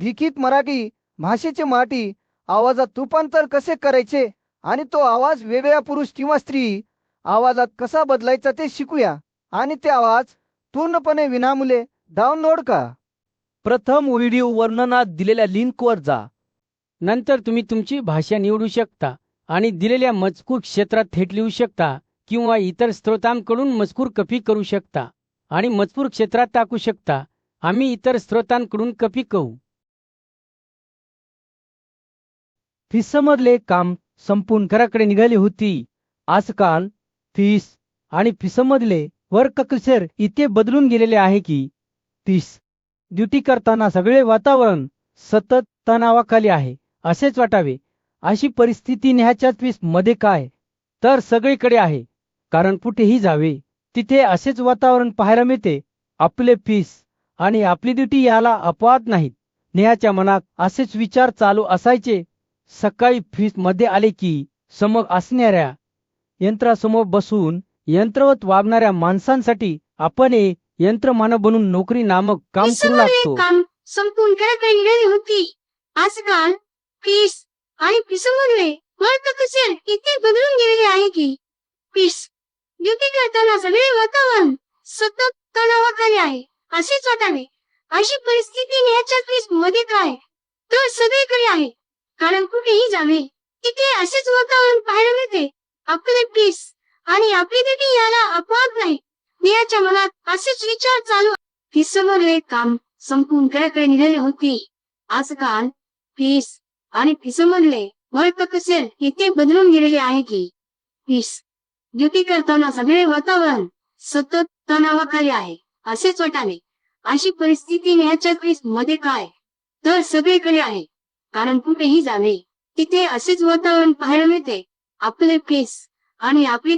लिखित मराठी भाषेचे माटी आवाजात रूपांतर कसे करायचे आणि तो आवाज वेगळ्या पुरुष किंवा स्त्री आवाजात कसा बदलायचा ते शिकूया. आणि ते आवाज पूर्णपणे विनामुले डाउनलोड करा. प्रथम व्हिडिओ वर्णनात दिलेल्या लिंकवर जा. नंतर तुम्ही तुमची भाषा निवडू शकता आणि दिलेल्या मजकूर क्षेत्रात थेट लिहू शकता किंवा इतर स्रोतांकडून मजकूर कपी करू शकता आणि मजकूर क्षेत्रात टाकू शकता. आम्ही इतर स्रोतांकडून कपी करू. फिसमधले काम संपून घराकडे निघाली होती. आजकाल फिस आणि फिसमधले वर्क कल्चर इथे बदलून गेलेले आहे की तीस ड्युटी करताना सगळे वातावरण सतत तणावाखाली आहे असेच वाटावे. अशी परिस्थिती न्याच्या ट्विस्टमध्ये काय? तर सगळीकडे आहे. कारण कुठेही जावे तिथे असेच वातावरण पाहायला मिळते. आपले फीस आणि आपली ड्युटी याला अपवाद नाहीत. नेहाच्या मनात असेच विचार चालू असायचे सकाळी फीसमध्ये आले की समोर असणाऱ्या यंत्रासमोर बसून यंत्रवत वागणाऱ्या माणसांसाठी आपण एक यंत्रमानव बनून नोकरी नामक काम करू लागतो. निघाली होती. आजकाल फीस आणि फिसमधले वर्क कसेल इतके बदलून गेलेले आहे की? फीस ड्युटी करताना सगळे वातावरण सतत तणावाखाली आहे असेच वाटावे अशी परिस्थिती न्याच्या फीसमध्ये काय तर सगळीकडे आहे. कारण कुठेही जावे? तिथे असेच वातावरण पाहायला मिळते. आपले पीस आणि आपली देखील याला अपवाद नाही. नेहाच्या मनात असेच विचार चालू. फिसमधले काम संपून घराकडे निघाली होती? आजकाल पीस आणि फिसमधले वर्क कसेल इथे बदलून गेलेले आहे की? पीस ड्युटी करताना सगळे वातावरण सतत तणावाखाली आहे. असेच वाटावे. अशी परिस्थिती न्याच्या मध्ये काय? तर सगळीकडे आहे. कारण कुठेही जावे तिथे असेच वातावरण पाहायला मिळते. आपले केस आणि आपली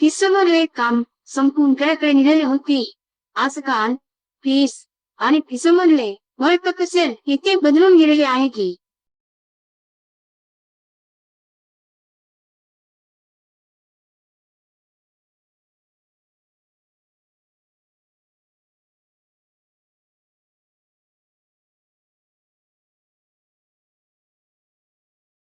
फिसमधले काम संपून घराकडे निघाली होती? आजकाल फीस आणि फिसमधले वर्क कसेल इतके बदलून गेलेले आहे की